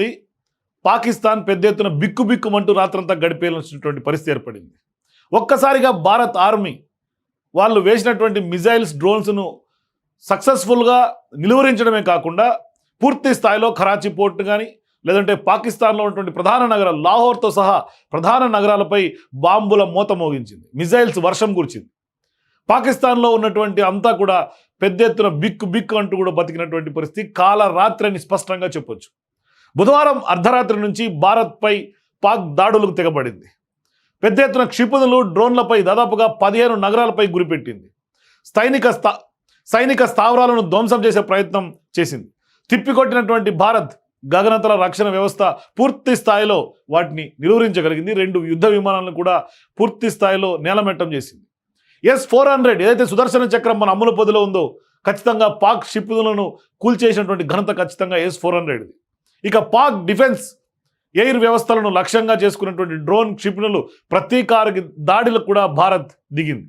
ఉంది పాకిస్తాన్ పెద్ద ఎత్తున బిక్కు బిక్కుమంటూ రాత్రంతా గడిపేయాల్సినటువంటి పరిస్థితి ఏర్పడింది. ఒక్కసారిగా భారత్ ఆర్మీ వాళ్ళు వేసినటువంటి మిజైల్స్ డ్రోన్స్ను సక్సెస్ఫుల్గా నిలువరించడమే కాకుండా పూర్తి స్థాయిలో కరాచీ పోర్టు కానీ లేదంటే పాకిస్తాన్లో ఉన్నటువంటి ప్రధాన నగరం లాహోర్తో సహా ప్రధాన నగరాలపై బాంబుల మూత మోగించింది. మిజైల్స్ వర్షం కురిచింది. పాకిస్తాన్లో ఉన్నటువంటి అంతా కూడా పెద్ద ఎత్తున బిక్కు బిక్కు అంటూ కూడా బతికినటువంటి పరిస్థితి కాలరాత్రి అని స్పష్టంగా చెప్పొచ్చు. బుధవారం అర్ధరాత్రి నుంచి భారత్పై పాక్ దాడులకు తెగబడింది. పెద్ద ఎత్తున క్షిపణులు డ్రోన్లపై దాదాపుగా పదిహేను నగరాలపై గురిపెట్టింది. సైనిక స్థా సైనిక స్థావరాలను ధ్వంసం చేసే ప్రయత్నం చేసింది. తిప్పికొట్టినటువంటి భారత్ గగనతల రక్షణ వ్యవస్థ పూర్తి స్థాయిలో వాటిని నిలువరించగలిగింది. రెండు యుద్ధ విమానాలను కూడా పూర్తి స్థాయిలో నేలమెట్టం చేసింది. ఎస్ ఫోర్ హండ్రెడ్ ఏదైతే సుదర్శన చక్రం మన అమలు పొదిలో ఉందో ఖచ్చితంగా పాక్ షిప్పులను కూల్చేసినటువంటి ఘనత ఖచ్చితంగా ఎస్ ఫోర్ హండ్రెడ్ ఇక పాక్ డిఫెన్స్ ఎయిర్ వ్యవస్థలను లక్ష్యంగా చేసుకున్నటువంటి డ్రోన్ క్షిపణులు ప్రతీకార దాడులకు కూడా భారత్ దిగింది.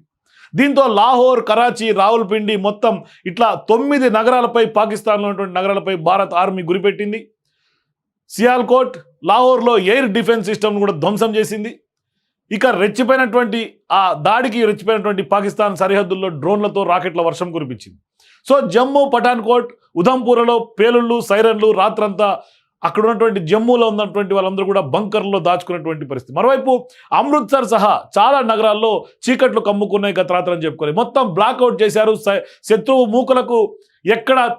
దీంతో లాహోర్ కరాచీ రావుల్పిండి మొత్తం ఇట్లా తొమ్మిది నగరాలపై పాకిస్తాన్లో ఉన్నటువంటి నగరాలపై భారత్ ఆర్మీ గురిపెట్టింది. సియాల్కోట్ లాహోర్లో ఎయిర్ డిఫెన్స్ సిస్టమ్ను కూడా ధ్వంసం చేసింది. ఇక రెచ్చిపోయినటువంటి ఆ దాడికి రెచ్చిపోయినటువంటి పాకిస్తాన్ సరిహద్దుల్లో డ్రోన్లతో రాకెట్ల వర్షం కురిపించింది. సో జమ్మూ పఠాన్కోట్ ఉధంపూర్లో పేలుళ్ళు సైరన్లు రాత్రంతా అక్కడ ఉన్నటువంటి జమ్మూలో ఉన్నటువంటి వాళ్ళందరూ కూడా బంకర్లో దాచుకున్నటువంటి పరిస్థితి. మరోవైపు అమృత్సర్ సహా చాలా నగరాల్లో చీకట్లు కమ్ముకున్నాయి గత రాత్రి అని చెప్పుకోవాలి. మొత్తం బ్లాక్అవుట్ చేశారు. స- శత్రువు మూకలకు ఎక్కడ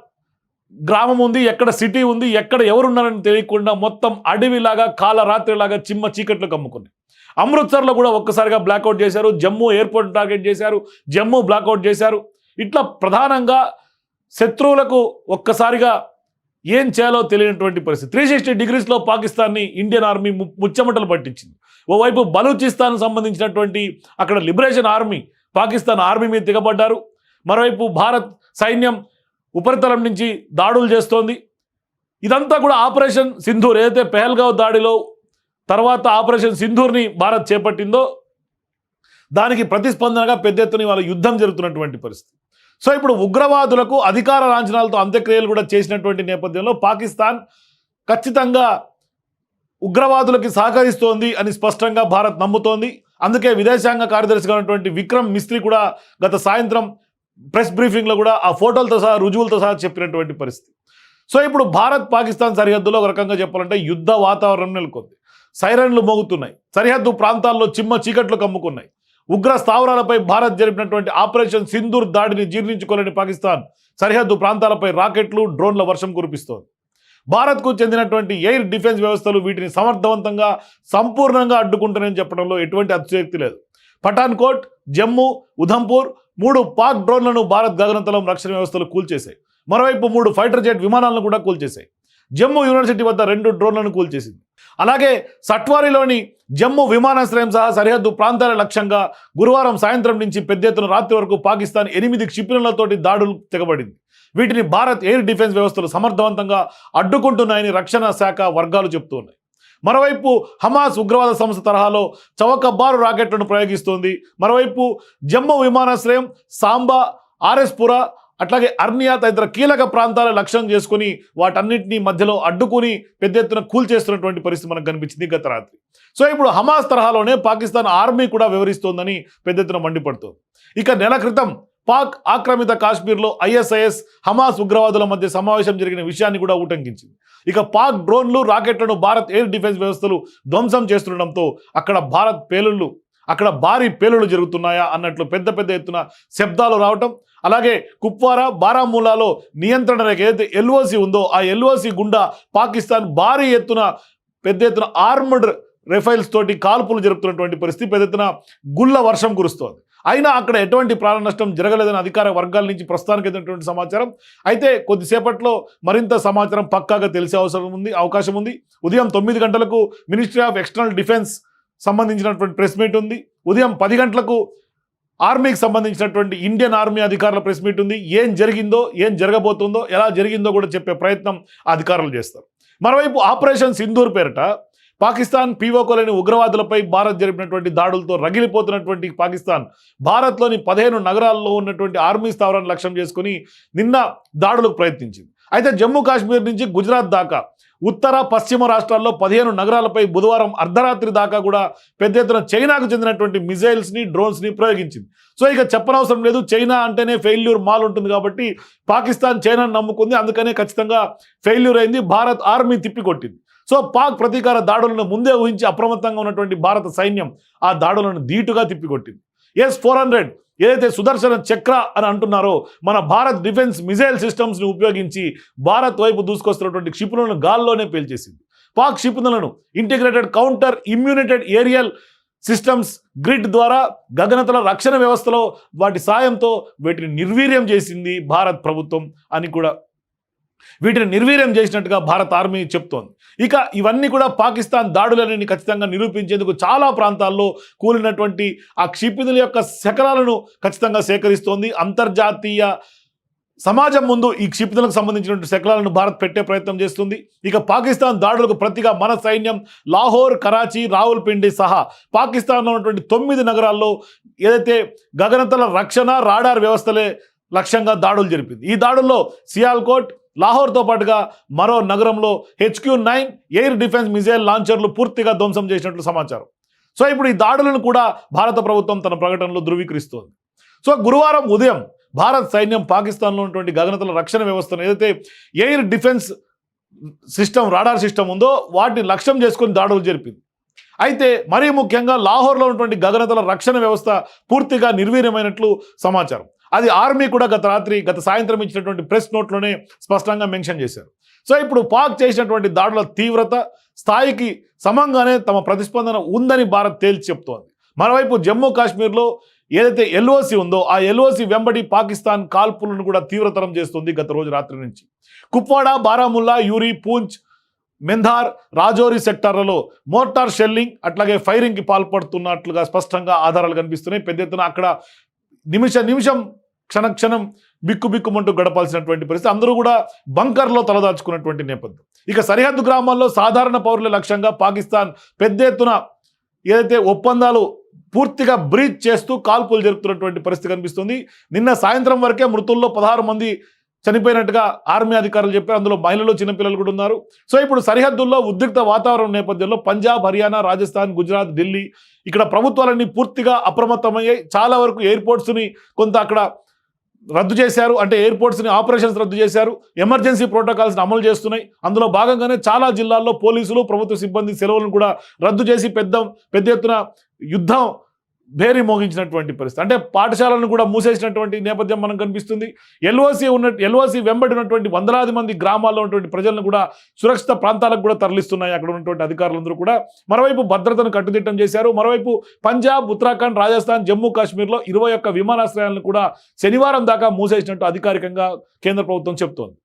గ్రామం ఉంది ఎక్కడ సిటీ ఉంది ఎక్కడ ఎవరున్నారని తెలియకుండా మొత్తం అడవిలాగా కాలరాత్రిలాగా చిమ్మ చీకట్లు కమ్ముకున్నాయి. అమృత్సర్లో కూడా ఒక్కసారిగా బ్లాక్అవుట్ చేశారు. జమ్మూ ఎయిర్పోర్ట్ టార్గెట్ చేశారు. జమ్మూ బ్లాక్అవుట్ చేశారు. ఇట్లా ప్రధానంగా శత్రువులకు ఒక్కసారిగా ఏం చేయాలో తెలియనటువంటి పరిస్థితి. త్రీ సిక్స్టీ డిగ్రీస్లో పాకిస్తాన్ని ఇండియన్ ఆర్మీ ముచ్చమటలు ముచ్చెమటలు పట్టించింది. ఓవైపు బలూచిస్తాన్ సంబంధించినటువంటి అక్కడ లిబరేషన్ ఆర్మీ పాకిస్తాన్ ఆర్మీ మీద దిగబడ్డారు. మరోవైపు భారత్ సైన్యం ఉపరితలం నుంచి దాడులు చేస్తోంది. ఇదంతా కూడా ఆపరేషన్ సింధూర్ ఏదైతే పెహల్గావ్ దాడిలో తర్వాత ఆపరేషన్ సింధూర్ని భారత్ చేపట్టిందో దానికి ప్రతిస్పందనగా పెద్ద ఎత్తున వాళ్ళ యుద్ధం జరుగుతున్నటువంటి పరిస్థితి. సో ఇప్పుడు ఉగ్రవాదులకు అధికార లాంఛనాలతో అంత్యక్రియలు కూడా చేసినటువంటి నేపథ్యంలో పాకిస్తాన్ ఖచ్చితంగా ఉగ్రవాదులకి సహకరిస్తోంది అని స్పష్టంగా భారత్ నమ్ముతోంది. అందుకే విదేశాంగ కార్యదర్శిగా ఉన్నటువంటి విక్రమ్ మిస్త్రీ కూడా గత సాయంత్రం ప్రెస్ బ్రీఫింగ్లో కూడా ఆ ఫోటోలతో సహా రుజువులతో సహా చెప్పినటువంటి పరిస్థితి. సో ఇప్పుడు భారత్ పాకిస్తాన్ సరిహద్దులో ఒక రకంగా చెప్పాలంటే యుద్ధ వాతావరణం నెలకొంది. సైరన్లు మోగుతున్నాయి. సరిహద్దు ప్రాంతాల్లో చిమ్మ చీకట్లు కమ్ముకున్నాయి. ఉగ్ర స్థావరాలపై భారత్ జరిపినటువంటి ఆపరేషన్ సింధూర్ దాడిని జీర్ణించుకోలేని పాకిస్తాన్ సరిహద్దు ప్రాంతాలపై రాకెట్లు డ్రోన్ల వర్షం కురిపిస్తోంది. భారత్కు చెందినటువంటి ఎయిర్ డిఫెన్స్ వ్యవస్థలు వీటిని సమర్థవంతంగా సంపూర్ణంగా అడ్డుకుంటున్నాయని చెప్పడంలో ఎటువంటి అతిశక్తి లేదు. పఠాన్కోట్ జమ్మూ ఉధంపూర్ మూడు పాక్ డ్రోన్లను భారత్ గగనతలం రక్షణ వ్యవస్థలు కూల్చేశాయి. మరోవైపు మూడు ఫైటర్ జెట్ విమానాలను కూడా కూల్చేశాయి. జమ్మూ యూనివర్సిటీ వద్ద రెండు డ్రోన్లను కూల్చేసింది. అలాగే సట్వారిలోని జమ్మూ విమానాశ్రయం సహా సరిహద్దు ప్రాంతాల లక్ష్యంగా గురువారం సాయంత్రం నుంచి పెద్ద ఎత్తున రాత్రి వరకు పాకిస్తాన్ ఎనిమిది క్షిపణులతోటి దాడులు తెగబడింది. వీటిని భారత్ ఎయిర్ డిఫెన్స్ వ్యవస్థలు సమర్థవంతంగా అడ్డుకుంటున్నాయని రక్షణ శాఖ వర్గాలు చెబుతున్నాయి మరోవైపు హమాస్ ఉగ్రవాద సంస్థ తరహాలో చౌకబారు రాకెట్లను ప్రయోగిస్తోంది. మరోవైపు జమ్మూ విమానాశ్రయం సాంబా ఆర్ఎస్పుర అట్లాగే అర్నియా తదితర కీలక ప్రాంతాల లక్ష్యం చేసుకుని వాటన్నిటిని మధ్యలో అడ్డుకుని పెద్ద ఎత్తున కూల్చేస్తున్నటువంటి పరిస్థితి మనకు కనిపించింది గత రాత్రి. సో ఇప్పుడు హమాస్ తరహాలోనే పాకిస్తాన్ ఆర్మీ కూడా వివరిస్తోందని పెద్ద ఎత్తున మండిపడుతోంది. ఇక నెల క్రితం పాక్ ఆక్రమిత కాశ్మీర్లో ఐఎస్ఐఎస్ హమాస్ ఉగ్రవాదుల మధ్య సమావేశం జరిగిన విషయాన్ని కూడా ఉటంకించింది ఇక పాక్ డ్రోన్లు రాకెట్లను భారత్ ఎయిర్ డిఫెన్స్ వ్యవస్థలు ధ్వంసం చేస్తుండడంతో అక్కడ భారత్ పేలుళ్ళు అక్కడ భారీ పేలుళ్ళు జరుగుతున్నాయా అన్నట్లు పెద్ద పెద్ద ఎత్తున శబ్దాలు రావటం అలాగే కుప్వారా బారామూలాలో నియంత్రణ రేఖ ఏదైతే ఎల్ఓసి ఉందో ఆ ఎల్ఓసి గుండా పాకిస్తాన్ భారీ ఎత్తున పెద్ద ఎత్తున ఆర్మడ్ రైఫైల్స్ తోటి కాల్పులు జరుపుతున్నటువంటి పరిస్థితి పెద్ద ఎత్తున గుళ్ళ వర్షం కురుస్తోంది. అయినా అక్కడ ఎటువంటి ప్రాణ నష్టం జరగలేదని అధికార వర్గాల నుంచి ప్రస్తుతానికి ఎదుటినటువంటి సమాచారం. అయితే కొద్దిసేపట్లో మరింత సమాచారం పక్కాగా తెలిసే అవసరం ఉంది అవకాశం ఉంది. ఉదయం తొమ్మిది గంటలకు మినిస్ట్రీ ఆఫ్ ఎక్స్టర్నల్ డిఫెన్స్ సంబంధించినటువంటి ప్రెస్ మీట్ ఉంది. ఉదయం పది గంటలకు ఆర్మీకి సంబంధించినటువంటి ఇండియన్ ఆర్మీ అధికారుల ప్రెస్ మీట్ ఉంది. ఏం జరిగిందో ఏం జరగబోతుందో ఎలా జరిగిందో కూడా చెప్పే ప్రయత్నం అధికారులు చేస్తారు. మరోవైపు ఆపరేషన్ సింధూర్ పేరిట పాకిస్తాన్ పీఓకోలేని ఉగ్రవాదులపై భారత్ జరిపినటువంటి దాడులతో రగిలిపోతున్నటువంటి పాకిస్తాన్ భారత్లోని పదిహేను నగరాల్లో ఉన్నటువంటి ఆర్మీ స్థావరాన్ని లక్ష్యం చేసుకుని నిన్న దాడులకు ప్రయత్నించింది. అయితే జమ్మూ కాశ్మీర్ నుంచి గుజరాత్ దాకా ఉత్తర పశ్చిమ రాష్ట్రాల్లో పదిహేను నగరాలపై బుధవారం అర్ధరాత్రి దాకా కూడా పెద్ద ఎత్తున చైనాకు చెందినటువంటి మిజైల్స్ని డ్రోన్స్ని ప్రయోగించింది. సో ఇక చెప్పనవసరం లేదు. చైనా అంటేనే ఫెయిల్యూర్ మాల్ ఉంటుంది కాబట్టి పాకిస్తాన్ చైనాను నమ్ముకుంది. అందుకనే ఖచ్చితంగా ఫెయిల్యూర్ అయింది. భారత్ ఆర్మీ తిప్పికొట్టింది. సో పాక్ ప్రతీకార దాడులను ముందే ఊహించి అప్రమత్తంగా ఉన్నటువంటి భారత సైన్యం ఆ దాడులను ధీటుగా తిప్పికొట్టింది. ఎస్ ఫోర్ హండ్రెడ్ ఏదైతే సుదర్శన చక్ర అని అంటున్నారో మన భారత్ డిఫెన్స్ మిజైల్ సిస్టమ్స్ని ఉపయోగించి భారత్ వైపు దూసుకొస్తున్నటువంటి క్షిపణులను గాల్లోనే పేల్చేసింది. పాక్ క్షిపణులను ఇంటిగ్రేటెడ్ కౌంటర్ ఇమ్యూనిటెడ్ ఏరియల్ సిస్టమ్స్ గ్రిడ్ ద్వారా గగనతల రక్షణ వ్యవస్థలో వాటి సాయంతో వీటిని నిర్వీర్యం చేసింది భారత్ ప్రభుత్వం అని కూడా వీటిని నిర్వీర్యం చేసినట్టుగా భారత ఆర్మీ చెప్తోంది. ఇక ఇవన్నీ కూడా పాకిస్తాన్ దాడులని ఖచ్చితంగా నిరూపించేందుకు చాలా ప్రాంతాల్లో కూలినటువంటి ఆ క్షిపణుల యొక్క శకలాలను ఖచ్చితంగా సేకరిస్తోంది. అంతర్జాతీయ సమాజం ముందు ఈ క్షిపణులకు సంబంధించినటువంటి శకలాలను భారత్ పెట్టే ప్రయత్నం చేస్తుంది. ఇక పాకిస్తాన్ దాడులకు ప్రతిగా మన సైన్యం లాహోర్ కరాచీ రావుల్పిండి సహా పాకిస్తాన్లో ఉన్నటువంటి తొమ్మిది నగరాల్లో ఏదైతే గగనతల రక్షణ రాడార్ వ్యవస్థలే లక్ష్యంగా దాడులు జరిపింది. ఈ దాడుల్లో సియాల్కోట్ లాహోర్తో పాటుగా మరో నగరంలో HQ nine air defence missile లాంచర్లు పూర్తిగా ధ్వంసం చేసినట్లు సమాచారం. సో ఇప్పుడు ఈ దాడులను కూడా భారత ప్రభుత్వం తన ప్రకటనలో ధృవీకరిస్తోంది. సో గురువారం ఉదయం భారత్ సైన్యం పాకిస్తాన్లో ఉన్నటువంటి గగనతల రక్షణ వ్యవస్థను ఏదైతే air defence system radar system ఉందో వాటిని లక్ష్యం చేసుకొని దాడులు జరిపింది. అయితే మరీ ముఖ్యంగా లాహోర్లో ఉన్నటువంటి గగనతల రక్షణ వ్యవస్థ పూర్తిగా నిర్వీర్యమైనట్లు సమాచారం. అది ఆర్మీ కూడా గత రాత్రి గత సాయంత్రం ఇచ్చినటువంటి ప్రెస్ నోట్లోనే స్పష్టంగా మెన్షన్ చేశారు. సో ఇప్పుడు పాక్ చేసినటువంటి దాడుల తీవ్రత స్థాయికి సమంగానే తమ ప్రతిస్పందన ఉందని భారత్ తేల్చి చెప్తోంది. మరోవైపు జమ్మూ కాశ్మీర్లో ఏదైతే ఎల్ఓసి ఉందో ఆ ఎల్ఓసి వెంబడి పాకిస్తాన్ కాల్పులను కూడా తీవ్రతరం చేస్తుంది గత రోజు రాత్రి నుంచి. కుప్వాడా బారాముల్లా యూరి పూంచ్ మెంధార్ రాజోరి సెక్టార్లలో మోటార్ షెల్లింగ్ అట్లాగే ఫైరింగ్కి పాల్పడుతున్నట్లుగా స్పష్టంగా ఆధారాలు కనిపిస్తున్నాయి. పెద్ద ఎత్తున అక్కడ నిమిష నిమిషం క్షణక్షణం బిక్కు బిక్కుమంటూ గడపాల్సినటువంటి పరిస్థితి. అందరూ కూడా బంకర్లో తలదాచుకున్నటువంటి నేపథ్యం. ఇక సరిహద్దు గ్రామాల్లో సాధారణ పౌరుల లక్ష్యంగా పాకిస్తాన్ పెద్ద ఎత్తున ఏదైతే ఒప్పందాలు పూర్తిగా బ్రీచ్ చేస్తూ కాల్పులు జరుపుతున్నటువంటి పరిస్థితి కనిపిస్తుంది. నిన్న సాయంత్రం వరకే మృతుల్లో పదహారు మంది చనిపోయినట్టుగా ఆర్మీ అధికారులు చెప్పారు. అందులో మహిళలు చిన్నపిల్లలు కూడా ఉన్నారు. సో ఇప్పుడు సరిహద్దుల్లో ఉద్రిక్త వాతావరణం నేపథ్యంలో పంజాబ్ హర్యానా రాజస్థాన్ గుజరాత్ ఢిల్లీ ఇక్కడ ప్రభుత్వాలన్నీ పూర్తిగా అప్రమత్తమయ్యాయి. చాలా వరకు ఎయిర్పోర్ట్స్ని కొంత అక్కడ రద్దు చేశారు. అంటే ఎయిర్పోర్ట్స్ని ఆపరేషన్స్ రద్దు చేశారు. ఎమర్జెన్సీ ప్రోటోకాల్స్ని అమలు చేస్తున్నాయి. అందులో భాగంగానే చాలా జిల్లాల్లో పోలీసులు ప్రభుత్వ సిబ్బంది సెలవులను కూడా రద్దు చేసి పెద్ద పెద్ద ఎత్తున యుద్ధం భేరీ మోగించినటువంటి పరిస్థితి. అంటే పాఠశాలను కూడా మూసేసినటువంటి నేపథ్యం మనకు కనిపిస్తుంది. ఎల్ఓసి ఉన్న ఎల్ఓసి వెంబడినటువంటి వందలాది మంది గ్రామాల్లో ఉన్నటువంటి ప్రజలను కూడా సురక్షిత ప్రాంతాలకు కూడా తరలిస్తున్నాయి అక్కడ ఉన్నటువంటి అధికారులందరూ కూడా. మరోవైపు భద్రతను కట్టుదిట్టం చేశారు. మరోవైపు పంజాబ్ ఉత్తరాఖండ్ రాజస్థాన్ జమ్మూ కాశ్మీర్లో ఇరవై ఒక్క విమానాశ్రయాలను కూడా శనివారం దాకా మూసేసినట్టు అధికారికంగా కేంద్ర ప్రభుత్వం చెప్తోంది.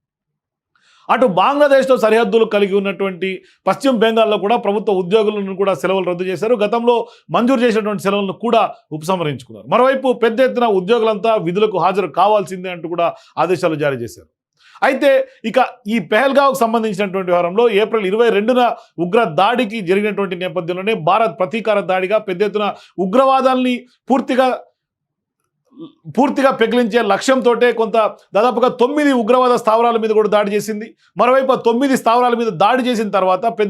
అటు బంగ్లాదేశ్తో సరిహద్దులు కలిగి ఉన్నటువంటి పశ్చిమ బెంగాల్లో కూడా ప్రభుత్వ ఉద్యోగులను కూడా సెలవులు రద్దు చేశారు. గతంలో మంజూరు చేసినటువంటి సెలవులను కూడా ఉపసంహరించుకున్నారు. మరోవైపు పెద్ద ఎత్తున ఉద్యోగులంతా విధులకు హాజరు కావాల్సిందే అంటూ కూడా ఆదేశాలు జారీ చేశారు. అయితే ఇక ఈ పెహల్గావ్కు సంబంధించినటువంటి వ్యవహారంలో ఏప్రిల్ ఇరవై రెండున ఉగ్ర దాడికి జరిగినటువంటి నేపథ్యంలోనే భారత్ ప్రతీకార దాడిగా పెద్ద ఎత్తున ఉగ్రవాదాల్ని పూర్తిగా పూర్తిగా పెకిలించే లక్ష్యంతో కొంత దాదాపుగా తొమ్మిది ఉగ్రవాద స్థావరాల మీద కూడా దాడి చేసింది. మరోవైపు తొమ్మిది స్థావరాల మీద దాడి చేసిన తర్వాత పెద్ద